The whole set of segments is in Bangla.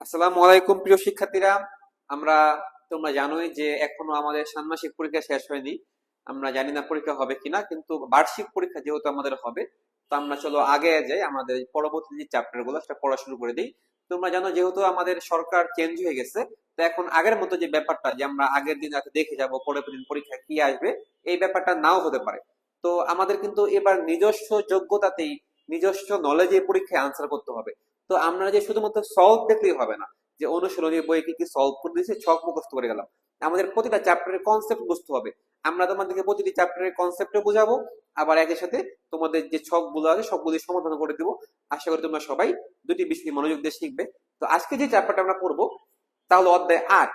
আসসালামু আলাইকুম প্রিয় শিক্ষার্থীরা। আমরা, তোমরা জানোই যে এখনও আমাদের ষান্মাসিক পরীক্ষা শেষ হয়নি। আমরা জানি না পরীক্ষা হবে কিনা, কিন্তু বার্ষিক পরীক্ষা যেহেতু আমাদের হবে, তো আমরা চলো আগে যাই আমাদের পরবর্তী যে চ্যাপ্টারগুলো সেটা পড়া শুরু করে দিই। তোমরা জানো যেহেতু আমাদের সরকার চেঞ্জ হয়ে গেছে, তো এখন আগের মতো যে ব্যাপারটা যে আমরা আগের দিন রাতে দেখে যাব, পরের দিন পরীক্ষা কি আসবে, এই ব্যাপারটা নাও হতে পারে। তো আমাদের কিন্তু এবার নিজস্ব যোগ্যতাতেই নিজস্ব নলেজে পরীক্ষায় আনসার করতে হবে। তো আমরা যে শুধুমাত্র সলভ দেখলেই হবে না, যে অনুশীলনী বই কি কি সলভ করে দিয়েছে, ছক মুখস্থ করে গেলাম। আমাদের প্রতিটা চ্যাপ্টারের কনসেপ্ট বুঝতে হবে। আমরা তোমাদেরকে প্রতিটি চ্যাপ্টারের কনসেপ্টও বুঝাবো, আবার একই সাথে তোমাদের যে ছকগুলো আছে সবগুলি সমাধান করে দেবো। আশা করি তোমরা সবাই দুটি বিষয় মনোযোগ দিয়ে শিখবে। তো আজকে যে চ্যাপ্টারটা আমরা পড়ব, তা হলো অধ্যায় আট।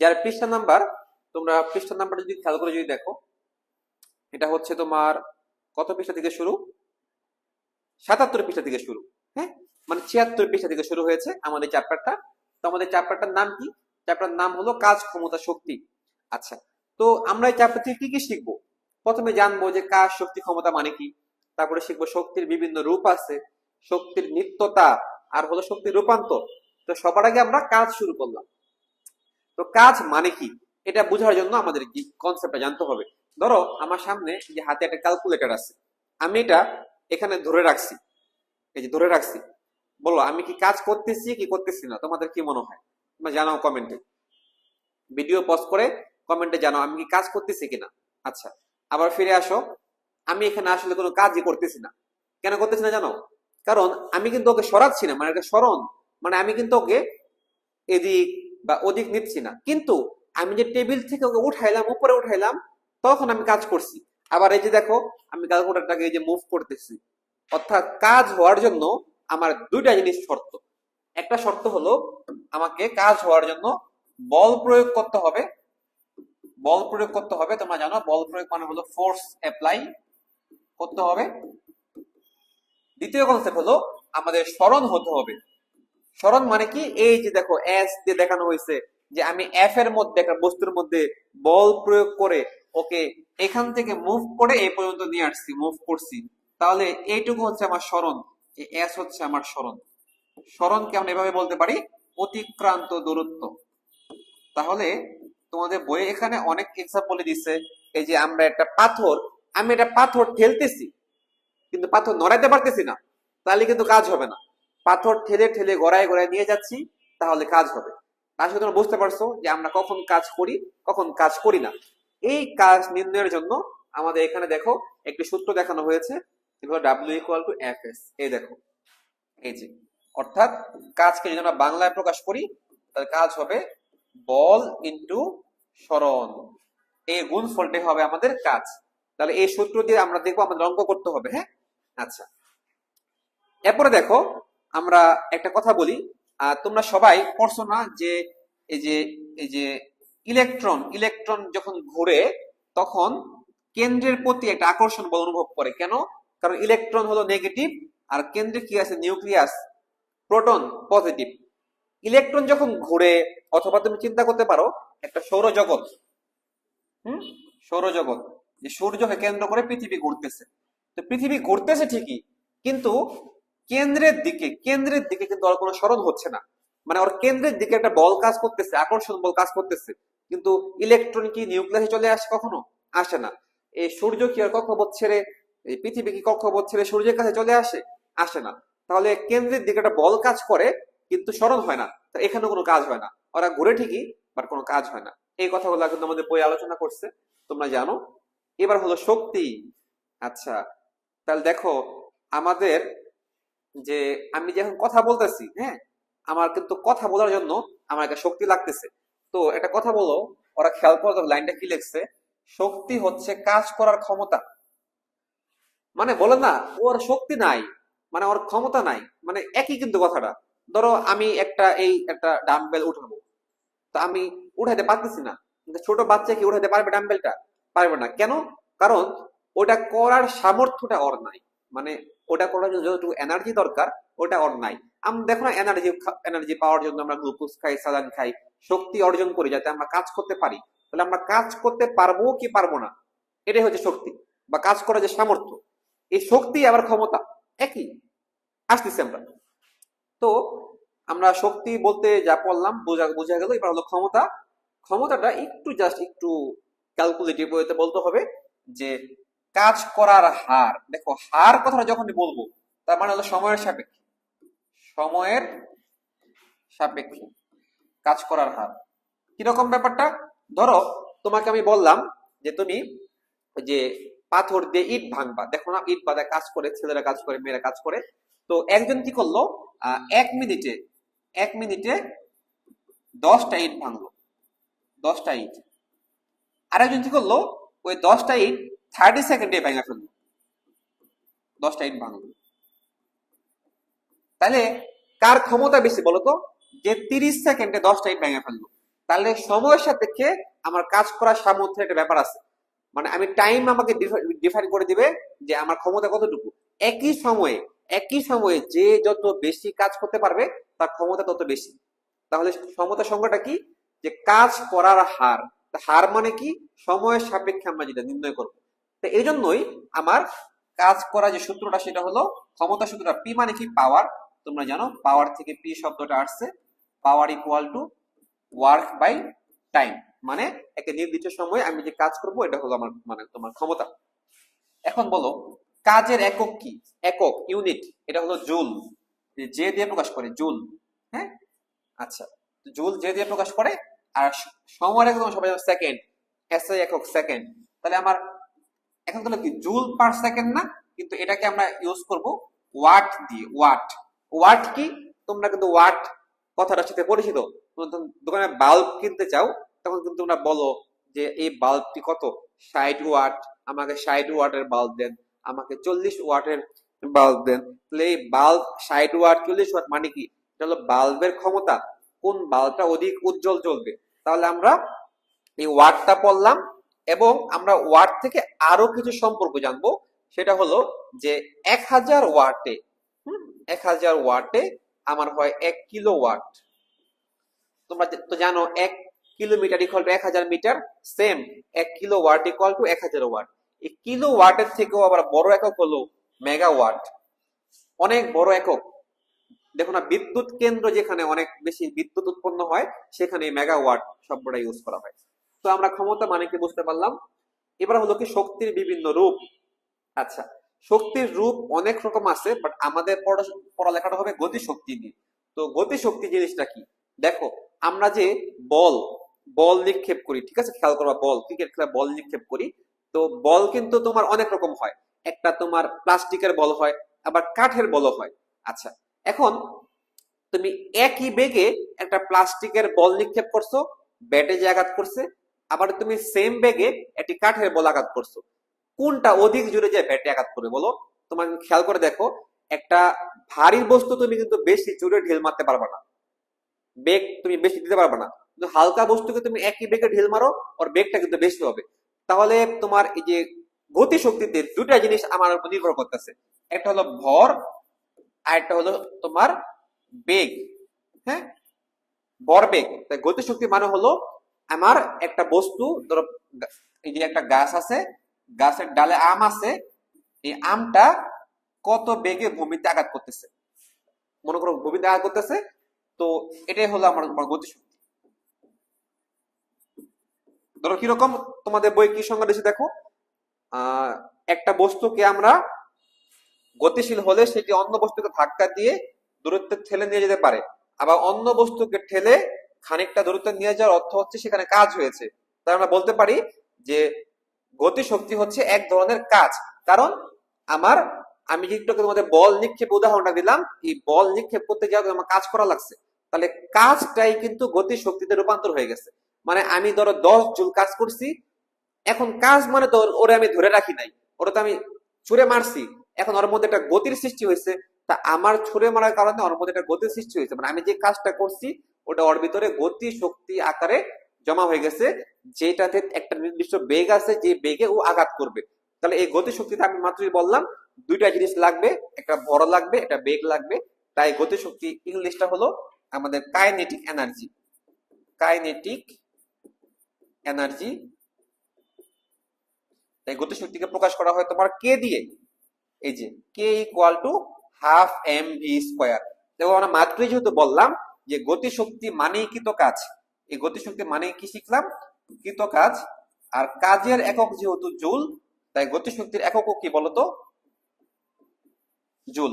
যার পৃষ্ঠা নাম্বার, তোমরা পৃষ্ঠা নাম্বারটা যদি খেয়াল করে যদি দেখো, এটা হচ্ছে তোমার কত পৃষ্ঠা থেকে শুরু? সাতাত্তর পৃষ্ঠা থেকে শুরু। হ্যাঁ? মানে ছিয়াত্তর পৃষ্ঠা থেকে শুরু হয়েছে আমাদের চ্যাপ্টারটা। তো আমাদের চ্যাপ্টারটার নাম কি? চ্যাপ্টার নাম হলো কাজ ক্ষমতা শক্তি। আচ্ছা তো আমরা এই চ্যাপ্টার থেকে কি কি শিখব? প্রথমে জানব যে কাজ, শক্তি, ক্ষমতা মানে কি? তারপরে শিখব শক্তির বিভিন্ন রূপ আছে, শক্তির নিত্যতা, আর হলো শক্তির রূপান্তর। তো সবার আগে আমরা কাজ শুরু করলাম। তো কাজ মানে কি? এটা বোঝার জন্য আমাদের কি কনসেপ্টটা জানতে হবে। ধরো, আমার সামনে যে হাতে একটা ক্যালকুলেটর আছে। আমি এটা এখানে ধরে রাখছি। এই যে ধরে রাখছি। বলো, আমি কি কাজ করতেছি কি করতেছি না? তোমাদের কি মনে হয়? তোমরা জানাও কমেন্টে। ভিডিও পজ করে কমেন্টে জানাও, আমি কি কাজ করতেছি কিনা? আচ্ছা আবার ফিরে আসো। আমি এখানে আসলে কোনো কাজই করতেছি না। কেন করতেছি না জানো? কারণ আমি কিন্তু ওকে সরাচ্ছি না মানে একটা স্মরণ। মানে আমি কিন্তু ওকে এদিক বা ওদিক নিচ্ছি না। কিন্তু আমি যে টেবিল থেকে ওকে উঠাইলাম, উপরে উঠাইলাম, তখন আমি কাজ করছি। আবার এই যে দেখো, আমি ক্যালকুলেটরটাকে এই যে মুভ করতেছি। অর্থাৎ কাজ হওয়ার জন্য আমার দুইটা জিনিস শর্ত। একটা শর্ত হলো, আমাকে কাজ হওয়ার জন্য বল প্রয়োগ করতে হবে। বল প্রয়োগ করতে হবে, তোমরা জানো, বল প্রয়োগ মানে হলো ফোর্স অ্যাপ্লাই করতে হবে। দ্বিতীয় কনসেপ্ট হলো, আমাদের স্মরণ হতে হবে। স্মরণ মানে কি? এই যে দেখো এস দিয়ে দেখানো হয়েছে যে আমি এফ এর মধ্যে, একটা বস্তুর মধ্যে বল প্রয়োগ করে ওকে এখান থেকে মুভ করে এই পর্যন্ত নিয়ে আসছি মুভ করছি। তাহলে এইটুকু হচ্ছে আমার স্মরণ এস হচ্ছে আমার স্মরণ। স্মরণকে আমরা এভাবে বলতে পারি, অতিক্রান্ত দূরত্ব। তাহলে তোমাদের বইয়ে এখানে অনেক এক্সাম্পল দিচ্ছে এই যে আমরা একটা পাথর, আমি একটা পাথর ঠেলতেছি, কিন্তু পাথর নড়াইতে পারতেছি না, তাহলে কিন্তু কাজ হবে না। পাথর ঠেলে ঠেলে গড়ায় গড়ায় নিয়ে যাচ্ছি, তাহলে কাজ হবে। আসলে তোমরা বুঝতে পারছ যে আমরা কখন কাজ করি, কখন কাজ করি না। এই কাজ নির্ণয়ের জন্য আমাদের এখানে দেখো, একটি সূত্র দেখানো হয়েছে এগুলো W equal to F S এই দেখো, এই যে, অর্থাৎ কাজকে যদি আমরা বাংলায় প্রকাশ করি, তাহলে কাজ হবে বল ইন্টু স্মরণ এই হবে আমাদের কাজ, তাহলে এই সূত্র দিয়ে আমরা দেখব আমাদের অঙ্ক করতে হবে হ্যাঁ? আচ্ছা এরপরে দেখো, আমরা একটা কথা বলি তোমরা সবাই পড়ছো না যে, এই যে এই যে ইলেকট্রন ইলেকট্রন যখন ঘুরে, তখন কেন্দ্রের প্রতি একটা আকর্ষণ বল অনুভব করে, কেন? কারণ ইলেকট্রন হলো নেগেটিভ আর কেন্দ্রে কি আছে নিউক্লিয়াস প্রোটন পজিটিভ ইলেকট্রন যখন ঘুরে, অথবা তুমি চিন্তা করতে পারো, একটা সৌরজগৎ, হুম? সৌরজগৎ, যে সূর্যকে কেন্দ্র করে পৃথিবী ঘুরতেছে। তো পৃথিবী ঘুরতেছে ঠিকই, কিন্তু কেন্দ্রের দিকে কেন্দ্রের দিকে কিন্তু ওর কোনো স্মরণ হচ্ছে না। মানে ওর কেন্দ্রের দিকে একটা বল কাজ করতেছে, আকর্ষণ বল কাজ করতেছে। কিন্তু ইলেকট্রন কি নিউক্লিয়াসে চলে আসে কখনো? আসে না। এই সূর্য কি আর কক্ষপথ ছেড়ে এই পৃথিবী কি কক্ষপথ ছেড়ে সূর্যের কাছে চলে আসে? আসে না। তাহলে কেন্দ্রের দিকে একটা বল কাজ করে, কিন্তু স্মরণ হয় না। এখানে কোনো কাজ হয় না। ওরা ঘুরে ঠিকই বাট কোনো কাজ হয় না। এই কথাগুলো কিন্তু আমাদের বই আলোচনা করছে। তোমরা জানো? এবার হলো শক্তি। আচ্ছা তাহলে দেখো, আমাদের যে আমি যখন কথা বলতেছি হ্যাঁ? আমার কিন্তু কথা বলার জন্য আমার একটা শক্তি লাগতেছে। তো একটা কথা বলো, ওরা খেয়াল করো লাইনটা কি লিখছে? শক্তি হচ্ছে কাজ করার ক্ষমতা। মানে বলে না, ওর শক্তি নাই মানে ওর ক্ষমতা নাই মানে একই কিন্তু কথাটা। ধরো আমি একটা, এই একটা ডাম্বেল উঠাবো। তো আমি উঠাতে পারতেছি না। ছোট বাচ্চা কি উঠাতে পারবে ডাম্বেলটা পারবে না। কেন? কারণ ওটা করার সামর্থ্যটা ওর নাই। মানে ওটা করার জন্য যতটুকু এনার্জি দরকার ওটা ওর নাই। আমরা দেখো না এনার্জি এনার্জি পাওয়ার জন্য আমরা গ্লুকোজ খাই সালান খাই, শক্তি অর্জন করি যাতে আমরা কাজ করতে পারি। তাহলে আমরা কাজ করতে পারব কি পারব না? এটাই হচ্ছে শক্তি বা কাজ করার যে সামর্থ্য। এই শক্তি আবার ক্ষমতা একই আসতেছি আমরা তো আমরা শক্তি বলতে যা পড়লাম বোঝা বোঝা গেল, এবার হলো ক্ষমতা। ক্ষমতাটা একটু জাস্ট একটু ক্যালকুলেটিভ ওয়েতে বলতে হবে যে কাজ করার হার, দেখো হার কথাটা যখনই বলব, তার মানে হলো সময়ের সাপেক্ষে। সময়ের সাপেক্ষে কাজ করার হার। কীরকম ব্যাপারটা? ধরো, তোমাকে আমি বললাম যে তুমি যে পাথর দিয়ে ইট ভাঙবা। দেখো না, ইট বাঁধা কাজ করে, ছেলেরা কাজ করে, মেয়েরা কাজ করে। তো একজন কি করল? এক মিনিটে এক মিনিটে দশটা ইট ভাঙলো। দশটা ইট। আরেকজন কি করল? ওই দশটা ইট থার্টি সেকেন্ডে ভেঙে ফেলল। দশটা ইট ভাঙলো। তাহলে কার ক্ষমতা বেশি বলতো যে তিরিশ সেকেন্ডে দশটা ইট ভেঙে ফেলল। তাহলে সময়ের সাপেক্ষে আমার কাজ করার সামর্থ্যের একটা ব্যাপার আছে। মানে আমি টাইম আমাকে ডিফাইন করে দিবে যে আমার ক্ষমতা কতটুকু। একই সময়ে একই সময়ে যে যত বেশি কাজ করতে পারবে, তার ক্ষমতা তত বেশি। তাহলে ক্ষমতা সংখ্যাটা কি? যে কাজ করার হার। হার মানে কি? সময়ের সাপেক্ষে আমরা যেটা নির্ণয় করব। তো এই জন্যই আমার কাজ করা যে সূত্রটা, সেটা হলো ক্ষমতা সূত্রটা পি মানে কি? পাওয়ার তোমরা জানো পাওয়ার থেকে পি শব্দটা আসছে। Power equal to work by time মানে একটা নির্দিষ্ট সময়ে আমি যে কাজ করব, এটা হলো আমার মানে তোমার ক্ষমতা। এখন বলো, কাজের একক কি? একক ইউনিট এটা হলো জুল যে দিয়ে প্রকাশ করে জুল হ্যাঁ? আচ্ছা জুল যে দিয়ে প্রকাশ করে, আর সময়ের একক সবাই সেকেন্ড এসআই একক সেকেন্ড তাহলে আমার, এখন তাহলে কি জুল পার সেকেন্ড না? কিন্তু এটাকে আমরা ইউজ করব ওয়াট দিয়ে ওয়াট ওয়াট কি? তোমরা কিন্তু ওয়াট কথাটার সাথে পরিচিত। দোকানে বাল্ব কিনতে চাও তখন কিন্তু তোমরা বলো যে এই বাল্বটি কত? ষাট ওয়াট। আমাকে ষাট ওয়াটের বাল্ব দেন। আমাকে চল্লিশ ওয়াটের বাল্ব দেন। তাহলে এই বাল্ব ষাট ওয়াট, চল্লিশ ওয়াট মানে কি? এটা হলো বাল্বের ক্ষমতা। কোন বাল্বটা অধিক উজ্জ্বল জ্বলবে তাহলে আমরা এই ওয়াটটা পড়লাম এবং আমরা ওয়াট থেকে আরও কিছু সম্পর্ক জানব। সেটা হলো যে এক হাজার ওয়াটে এক হাজার ওয়াটে আমার হয় এক কিলো ওয়াট তোমরা তো জানো, এক কিলোমিটার ইকুয়াল টু এক হাজার মিটার সেম এক কিলো ওয়াট ইকুয়াল টু এক হাজার ওয়াট এই কিলো ওয়াটের থেকেও আবার বড় একক হলো মেগা ওয়াট অনেক বড় একক। দেখো না, বিদ্যুৎ কেন্দ্র যেখানে অনেক বেশি বিদ্যুৎ উৎপন্ন হয়, সেখানে মেগা ওয়াট শব্দটা ইউজ করা হয়। তো আমরা ক্ষমতা মানে কি বুঝতে পারলাম? এবার হলো কি শক্তির বিভিন্ন রূপ। আচ্ছা শক্তির রূপ অনেক রকম আছে বাট আমাদের পড়া- পড়ালেখাটা হবে গতি শক্তি নিয়ে। তো গতি শক্তি জিনিসটা কি? দেখো, আমরা যে বল বল নিক্ষেপ করি, ঠিক আছে? খেয়াল করবা, বল, ক্রিকেট খেলা বল নিক্ষেপ করি। তো বল কিন্তু তোমার অনেক রকম হয়। একটা তোমার প্লাস্টিকের বল হয়, আবার কাঠের বল হয়। আচ্ছা এখন তুমি একই বেগে একটা প্লাস্টিকের বল নিক্ষেপ করছ, ব্যাটে যে আঘাত করছে, আবার তুমি সেম বেগে একটি কাঠের বল আঘাত করছ। কোনটা অধিক জোরে যে ব্যাটে আঘাত করে বলো? তোমার খেয়াল করে দেখো, একটা ভারী বস্তু তুমি কিন্তু বেশি জোরে ঢিল মারতে পারবে না। বেগ তুমি বেশি দিতে পারবে না। কিন্তু হালকা বস্তুকে তুমি একই বেগে ঢিল মারো, ওর বেগটা কিন্তু বেশি হবে। তাহলে তোমার এই যে গতি শক্তিতে দুটা জিনিস আমার উপর নির্ভর করতেছে। একটা হলো ভর, আর একটা হলো তোমার বেগ হ্যাঁ? ভর, বেগ। তাই গতি শক্তি মানে হলো আমার একটা বস্তু, ধরো এই যে একটা গাছ আছে, গাছের ডালে আম আছে, এই আমটা কত বেগে ভূমিতে আঘাত করতেছে? মনে করো ভূমিতে আঘাত করতেছে, তো এটাই হলো আমার আমার গতি শক্তি ধরো কীরকম, তোমাদের বই কি সংজ্ঞা দিয়েছে দেখো? একটা বস্তুকে আমরা গতিশীল হলে সেটি অন্য বস্তুকে ধাক্কা দিয়ে দূরত্বে ঠেলে নিয়ে যেতে পারে। আবার অন্য বস্তুকে ঠেলে খানিকটা দূরত্বে নিয়ে যাওয়ার অর্থ হচ্ছে সেখানে কাজ হয়েছে। তাই আমরা বলতে পারি যে গতি শক্তি হচ্ছে এক ধরনের কাজ। কারণ আমার, আমি যে তোমাদের বল নিক্ষেপ উদাহরণটা দিলাম, এই বল নিক্ষেপ করতে যাওয়া আমার কাজ করা লাগছে। তাহলে কাজটাই কিন্তু গতি শক্তিতে রূপান্তর হয়ে গেছে। মানে আমি ধরো দশ জুল কাজ করছি, এখন কাজ মানে তো ওর- আমি ধরে রাখি নাই। ওরা তো আমি ছুড়ে মারছি। এখন ওর মধ্যে একটা গতির সৃষ্টি হয়েছে। তা আমার ছুড়ে মারার কারণে ওর মধ্যে একটা গতির সৃষ্টি হয়েছে। মানে আমি যে কাজটা করছি, ওটা ওর ভিতরে গতি, শক্তি, আকারে জমা হয়ে গেছে, যেটাতে একটা নির্দিষ্ট বেগ আছে, যে বেগে ও আঘাত করবে। তাহলে এই গতি শক্তিতে আমি মাত্রই বললাম, দুইটা জিনিস লাগবে, একটা বড় লাগবে, একটা বেগ লাগবে। তাই গতি শক্তি ইংলিশটা হলো আমাদের কাইনেটিক এনার্জি কাইনেটিক এনার্জি তাই গতি শক্তিকে প্রকাশ করা হয় তোমার কে দিয়ে। এই যে K equal to half M V square এবং আমরা মাত্রই যেহেতু বললাম, যে গতিশক্তি মানেই কৃত কাজ? এই গতিশক্তি মানে কি শিখলাম? কৃত কাজ? আর কাজের একক যেহেতু জুল, তাই গতিশক্তির এককও কি বলতো? জুল।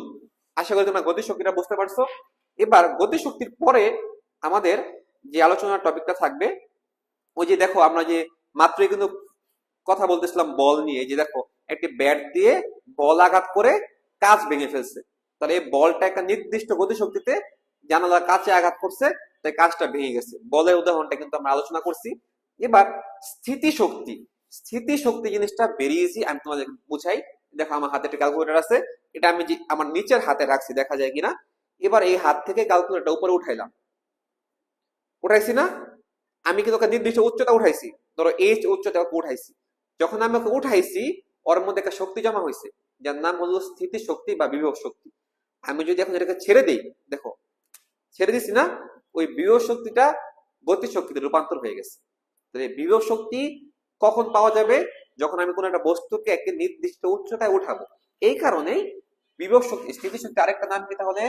আশা করি তোমরা গতিশক্তিটা বুঝতে পারছ। এবার গতিশক্তির পরে আমাদের যে আলোচনার টপিকটা থাকবে ওই যে দেখো আমরা যে মাত্রই কিন্তু কথা বলতেছিলাম বল নিয়ে যে দেখো, একটি ব্যাট দিয়ে বল আঘাত করে কাজ ভেঙে ফেলছে। তাহলে এই বলটা একটা নির্দিষ্ট গতিশক্তিতে জানালার কাছে আঘাত করছে, তাই কাজটা ভেঙে গেছে। বলের উদাহরণটা কিন্তু আমরা আলোচনা করছি। এবার স্থিতিশক্তি স্থিতিশক্তি জিনিসটা ভেরি ইজি আমি তোমাদের বুঝাই। দেখো আমার হাতে একটা ক্যালকুলেটর আছে, এটা আমি আমার নিচের হাতে রাখছি, দেখা যায় কিনা। এবার এই হাত থেকে ক্যালকুলেটরটা উপরে উঠাইলাম। উঠাইছি না? আমি কিন্তু ওকে নির্দিষ্ট উচ্চতা উঠাইছি? ধরো এই উচ্চতা ওকে উঠাইছি। যখন আমি ওকে উঠাইছি, ওর মধ্যে একটা শক্তি জমা হয়েছে যার নাম হলো স্থিতি শক্তি বা বিভব শক্তি। আমি যদি এখন এটাকে ছেড়ে দিই, দেখো, ছেড়ে দিছি না, ওই বিভব শক্তিটা গতি শক্তিতে রূপান্তর হয়ে গেছে। তো বিভব শক্তি কখন পাওয়া যাবে? যখন আমি কোনো একটা বস্তুকে একটি নির্দিষ্ট উচ্চতায় উঠাবো। এই কারণে বিভব শক্তি স্থিতি শক্তি আরেকটা নাম কি তাহলে?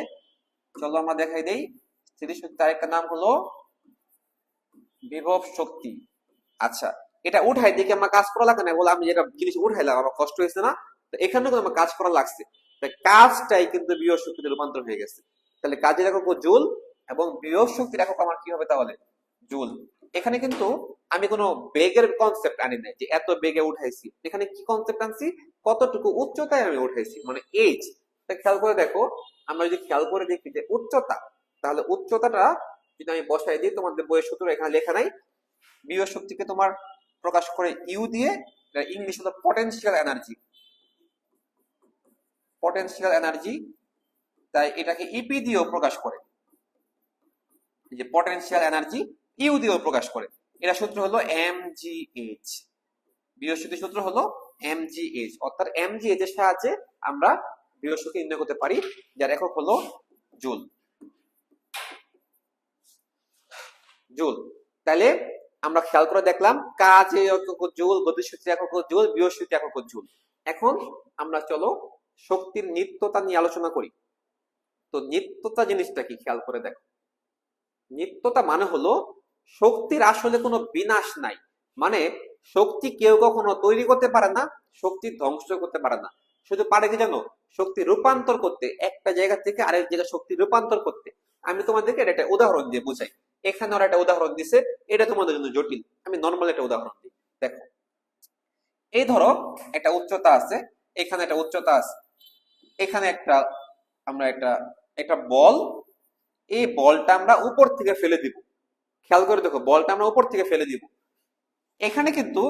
চলো আমরা দেখাই দেই। স্থিতি শক্তি আরেকটা নাম হলো বিভব শক্তি। আচ্ছা এটা উঠাই দেখে আমার কাজ করা লাগে না বলে আমি যেটা জিনিস উঠাইলাম, আমার কষ্ট হয়েছে না? তো এখানে কিন্তু আমার কাজ করা লাগছে। কাজটাই কিন্তু বিভব শক্তিতে রূপান্তর হয়ে গেছে। তাহলে কাজের একক জুল এবং বিভব শক্তির একক আমার কি হবে তাহলে? জুল। এখানে কিন্তু আমি কোনো বেগের কনসেপ্ট আনি নাই যে এত বেগে উঠাইছি। এখানে কি কনসেপ্ট আনছি? কতটুকু উচ্চতায় আমি উঠাইছি? মানে এজ খেয়াল করে দেখো, আমরা যদি খেয়াল করে দেখি যে উচ্চতা, তাহলে উচ্চতাটা যদি আমি বসাই দিই, তোমাদের বইয়ের সূত্র এখানে লেখা নাই। বিভব শক্তিকে তোমার প্রকাশ করে ইউ দিয়ে ইংলিশ হলো পটেনশিয়াল এনার্জি পটেনশিয়াল এনার্জি তাই এটাকে ইপি দিয়েও প্রকাশ করে। যে পটেনশিয়াল এনার্জি ইউ দিয়েও প্রকাশ করে। এটা সূত্র হলো এম জি এইচ বৃহস্পতি সূত্র হলো এম জি এইচ অর্থাৎ এম জি এইচ এর সাহায্যে আমরা বৃহস্পতি নির্ণয় করতে পারি, যার একক হলো জুল। জুল। তাহলে আমরা খেয়াল করে দেখলাম কাজে একক জুল, গতিশক্তি একক জুল, বৃহস্পতি একক জুল। এখন আমরা চলো শক্তির নিত্যতা নিয়ে আলোচনা করি। তো নিত্যতা জিনিসটা কি খেয়াল করে দেখো। নিত্যতা মানে হলো শক্তির আসলে কোনো বিনাশ নাই। মানে শক্তি কেউ কখনো তৈরি করতে পারে না, শক্তি ধ্বংস করতে পারে না। শুধু পারে কি জানো? শক্তি রূপান্তর করতে, একটা জায়গা থেকে আরেক জায়গায় শক্তি রূপান্তর করতে। আমি তোমাদেরকে এটা একটা উদাহরণ দিয়ে বুঝাই। এখানে ওরা একটা উদাহরণ দিছে, এটা তোমাদের জন্য জটিল। আমি নর্মাল একটা উদাহরণ দিই। দেখো, এই ধরো একটা উচ্চতা আছে, এখানে একটা উচ্চতা আছে, এখানে একটা, আমরা একটা একটা বল, এই বলটা আমরা উপর থেকে ফেলে দিব। খেয়াল করে দেখো, বলটা আমরা উপর থেকে ফেলে দিব। এখানে কিন্তু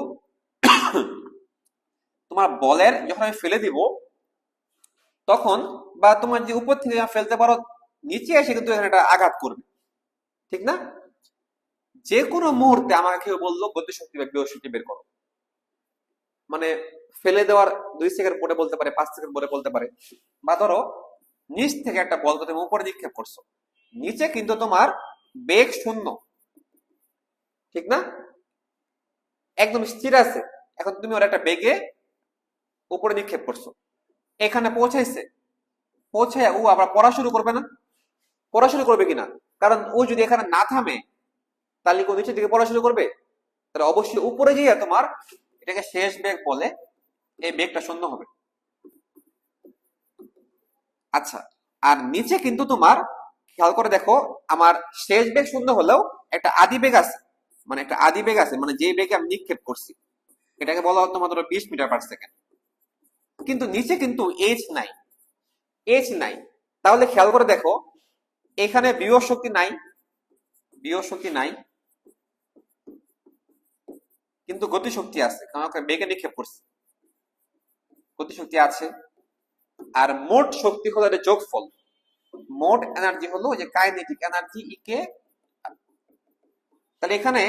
তোমার বলের যখন আমি ফেলে দিব, তখন বা তোমার যে উপর থেকে ফেলতে পারো, নিচে এসে কিন্তু এখানে একটা আঘাত করবে। ঠিক না? যে কোনো মুহূর্তে আমাকে বলল, গতিশক্তি বা বিশক্তি বের করো। মানে ফেলে দেওয়ার দুই সেকেন্ড পরে বলতে পারে, পাঁচ সেকেন্ড পরে বলতে পারে। বা ধরো, নিচ থেকে একটা বলকে তুমি উপরে নিক্ষেপ করছ। নিচে কিন্তু তোমার বেগ শূন্য। ঠিক না? একদম স্থির আছে। এখন তুমি ওর একটা বেগে উপরে নিক্ষেপ করছ। এখানে পৌঁছাইছে। পৌঁছায় ও আবার পড়া শুরু করবে না? পড়া শুরু করবে কিনা? কারণ ও যদি এখানে না থামে, তাহলে কি নিচের দিকে পড়া শুরু করবে? তাহলে অবশ্যই উপরে গিয়ে তোমার এটাকে শেষ বেগ বলে এই বেগটা শূন্য হবে। আচ্ছা আর নিচে কিন্তু তোমার খেয়াল করে দেখো, আমার শেষ বেগ শূন্য হলেও একটা আদি বেগ আছে। মানে একটা আদি বেগ আছে মানে যে বেগে আমি নিক্ষেপ করছি। এটাকে বলা হতো মাত্র বিশ মিটার পার সেকেন্ড কিন্তু নিচে কিন্তু এইচ নাই। এইচ নাই। তাহলে খেয়াল করে দেখো এখানে বিভব শক্তি নাই। বিভব শক্তি নাই। কিন্তু গতি শক্তি আছে, কারণ ওকে বেগে নিক্ষেপ করছে। গতি শক্তি আছে। আর মোট শক্তি হলো এটা যোগফল। মোট এনার্জি হলো যে কাইনেটিক এনার্জি ইকে তাহলে এখানে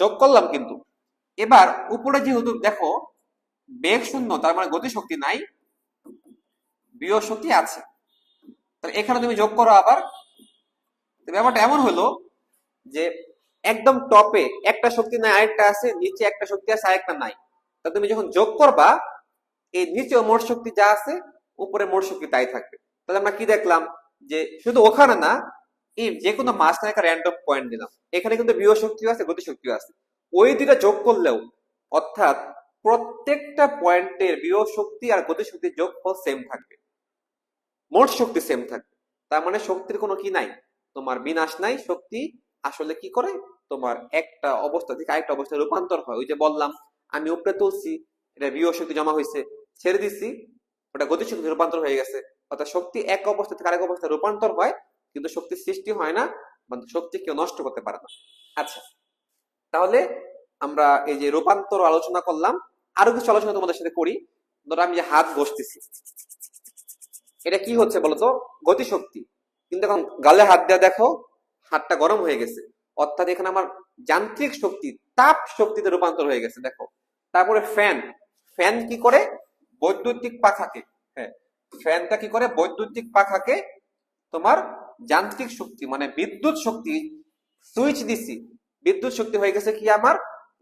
যোগ করলাম কিন্তু। এবার উপরে যেহেতু দেখো, বেগ শূন্য, তার মানে গতি শক্তি নাই বিয় শক্তি আছে। তাহলে এখানে তুমি যোগ করো আবার। ব্যাপারটা এমন হলো যে একদম টপে একটা শক্তি নাই, আরেকটা আছে, নিচে একটা শক্তি আছে, আরেকটা নাই। তা তুমি যখন যোগ করবা, এই নিচে মোট শক্তি যা আছে, উপরে মোট শক্তি তাই থাকবে। তাহলে আমরা কি দেখলাম? যে শুধু ওখানে না, এই যে কোনো মাঝখানে একটা র্যান্ডম পয়েন্ট দিলাম। এখানে কিন্তু বিয় শক্তিও আছে, গতি শক্তিও আছে। ওই দুইটা যোগ করলেও, অর্থাৎ প্রত্যেকটা পয়েন্টের বিয় শক্তি আর গতি শক্তির যোগফল সেম থাকবে। মোট শক্তি সেম থাকবে। তার মানে শক্তির কোনো কি নাই? তোমার বিনাশ নাই, শক্তি আসলে কি করে? তোমার একটা অবস্থা থেকে আরেকটা অবস্থায় রূপান্তর হয়। ওই যে বললাম, আমি উপরে তুলছি, এটা বিয় শক্তি জমা হয়েছে, ছেড়ে দিছি, ওটা গতিশক্তি রূপান্তর হয়ে গেছে। অর্থাৎ শক্তি এক অবস্থা থেকে আরেক অবস্থায় রূপান্তর হয়, কিন্তু শক্তি সৃষ্টি হয় না শক্তি কেউ নষ্ট করতে পারে না। আচ্ছা তাহলে আমরা এই যে রূপান্তর আলোচনা করলাম, আরও কিছু আলোচনা তোমাদের সাথে করি। ধরো আমি যে হাত বসতেছি, এটা কি হচ্ছে বলতো? গতিশক্তি। কিন্তু এখন গালে হাত দেওয়া দেখো, হাতটা গরম হয়ে গেছে। অর্থাৎ এখানে আমার যান্ত্রিক শক্তি, তাপ শক্তিতে রূপান্তর হয়ে গেছে, দেখো। তারপরে ফ্যান। ফ্যান কি করে? বৈদ্যুতিক পাখাকে। হ্যাঁ ফ্যানটা কি করে? বৈদ্যুতিক পাখাকে তোমার যান্ত্রিক শক্তি মানে বিদ্যুৎ শক্তি, সুইচ দিছি। বিদ্যুৎ শক্তি হয়ে গেছে কি আমার?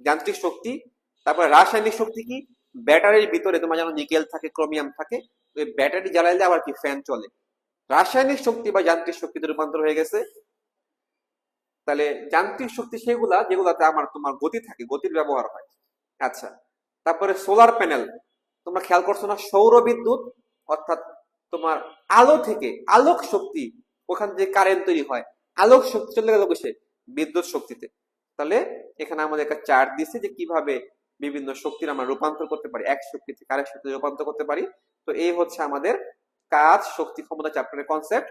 যান্ত্রিক শক্তি। তারপরে রাসায়নিক শক্তি কি? ব্যাটারির ভিতরে তোমার যেন নিকেল থাকে, ক্রোমিয়াম থাকে, ওই ব্যাটারি জ্বালাইলে আবার কি? ফ্যান চলে। রাসায়নিক শক্তি বা যান্ত্রিক শক্তিতে রূপান্তর হয়ে গেছে। তাহলে যান্ত্রিক শক্তি সেগুলা, যেগুলাতে আমার তোমার গতি থাকে, গতির ব্যবহার হয়। আচ্ছা তারপরে সোলার প্যানেল তোমরা খেয়াল করছ না, সৌর বিদ্যুৎ, অর্থাৎ তোমার আলো থেকে আলোক শক্তি, ওখান থেকে কারেন্ট তৈরি হয়। আলোক শক্তি চলে গেল বসে বিদ্যুৎ শক্তিতে। তাহলে এখানে আমাদের একটা চার্ট দিচ্ছে যে কীভাবে বিভিন্ন শক্তির আমরা রূপান্তর করতে পারি, এক শক্তি থেকে আরেক শক্তি রূপান্তর করতে পারি। তো এই হচ্ছে আমাদের কাজ, শক্তি, ক্ষমতা চ্যাপ্টারের কনসেপ্ট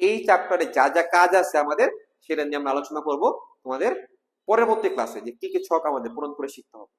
এই চ্যাপ্টারে যা যা কাজ আছে আমাদের, সেটা নিয়ে আমরা আলোচনা করব তোমাদের পরবর্তী ক্লাসে যে কি কি ছক আমাদের পূরণ করে শিখতে হবে।